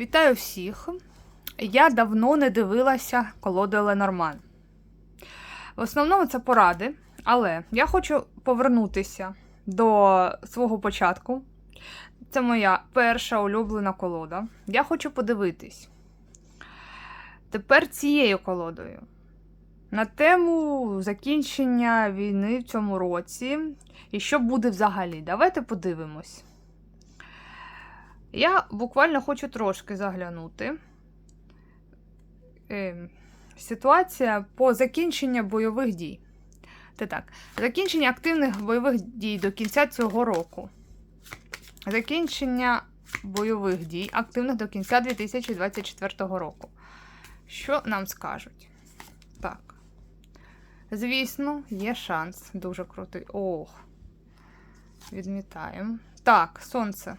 Вітаю всіх! Я давно не дивилася колоду Ленорман. В основному це поради, але я хочу повернутися до свого початку. Це моя перша улюблена колода. Я хочу подивитись. Тепер цією колодою. На тему закінчення війни в цьому році. І що буде взагалі? Давайте подивимось. Я буквально хочу трошки заглянути. Е, ситуація по закінченню бойових дій. Це так. Закінчення активних бойових дій до кінця цього року. Закінчення бойових дій активних до кінця 2024 року. Що нам скажуть? Так. Звісно, є шанс. Дуже крутий. Ох. Відмітаємо. Так, сонце.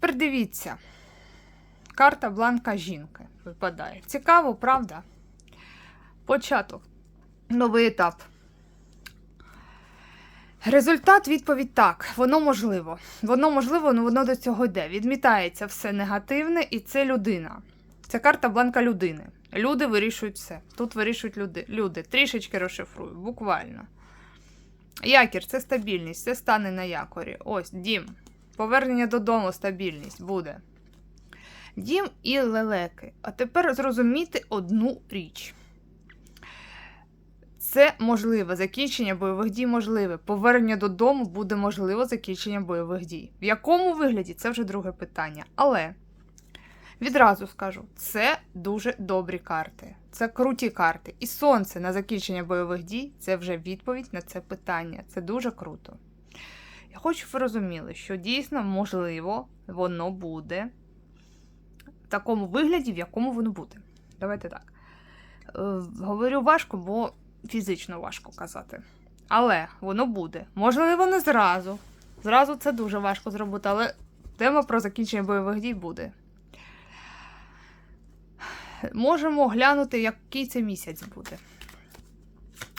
Тепер дивіться. Карта бланка жінки випадає. Цікаво, правда? Початок. Новий етап. Результат, відповідь так. Воно можливо. Воно можливо, але воно до цього йде. Відмітається все негативне, і це людина. Це карта бланка людини. Люди вирішують все. Тут вирішують люди. Люди. Трішечки розшифрую, буквально. Якір це стабільність, це стане на якорі. Ось, дім. Повернення додому, стабільність буде. Дім і лелеки. А тепер зрозуміти одну річ. Це можливе закінчення бойових дій можливе. Повернення додому буде можливо закінчення бойових дій. В якому вигляді це вже друге питання. Але відразу скажу: це дуже добрі карти. Це круті карти. І сонце на закінчення бойових дій це вже відповідь на це питання. Це дуже круто. Я хочу, щоб ви розуміли, що дійсно можливо воно буде в такому вигляді, в якому воно буде. Давайте так. Е, говорю важко, бо фізично важко казати. Але воно буде. Можливо, не зразу. Зразу це дуже важко зробити, але тема про закінчення бойових дій буде. Можемо глянути, який це місяць буде.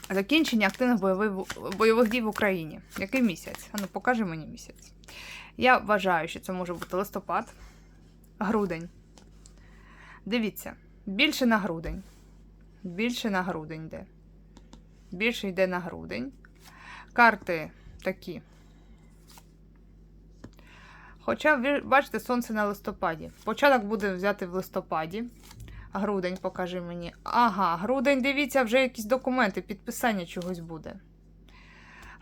Закінчення активних бойових, бойових дій в Україні. Який місяць? Ану, покажи мені місяць. Я вважаю, що це може бути листопад, грудень. Дивіться, більше на грудень. Більше на грудень йде. Більше йде на грудень. Карти такі. Хоча, бачите, сонце на листопаді. Початок буде взяти в листопаді. Грудень покажи мені. Ага, грудень, дивіться, вже якісь документи, підписання чогось буде.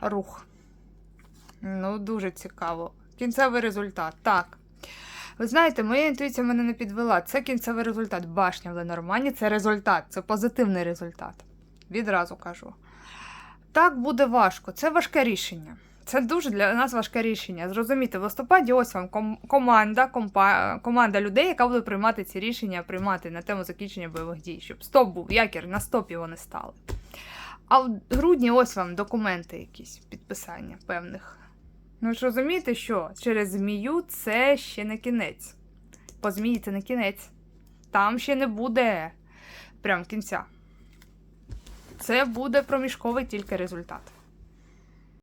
Рух. Ну, дуже цікаво. Кінцевий результат. Так. Ви знаєте, моя інтуїція мене не підвела. Це кінцевий результат. Башня в Ленормані це результат, це позитивний результат. Відразу кажу. Так буде важко. Це важке рішення. Це дуже для нас важке рішення. Зрозуміти, в листопаді ось вам ком- команда, компа- команда людей, яка буде приймати ці рішення, приймати на тему закінчення бойових дій, щоб стоп був, якір на стопі вони стали. А в грудні ось вам документи якісь, підписання певних. Ну ж розумієте, що через змію це ще не кінець. По змії це не кінець. Там ще не буде прям кінця. Це буде проміжковий тільки результат.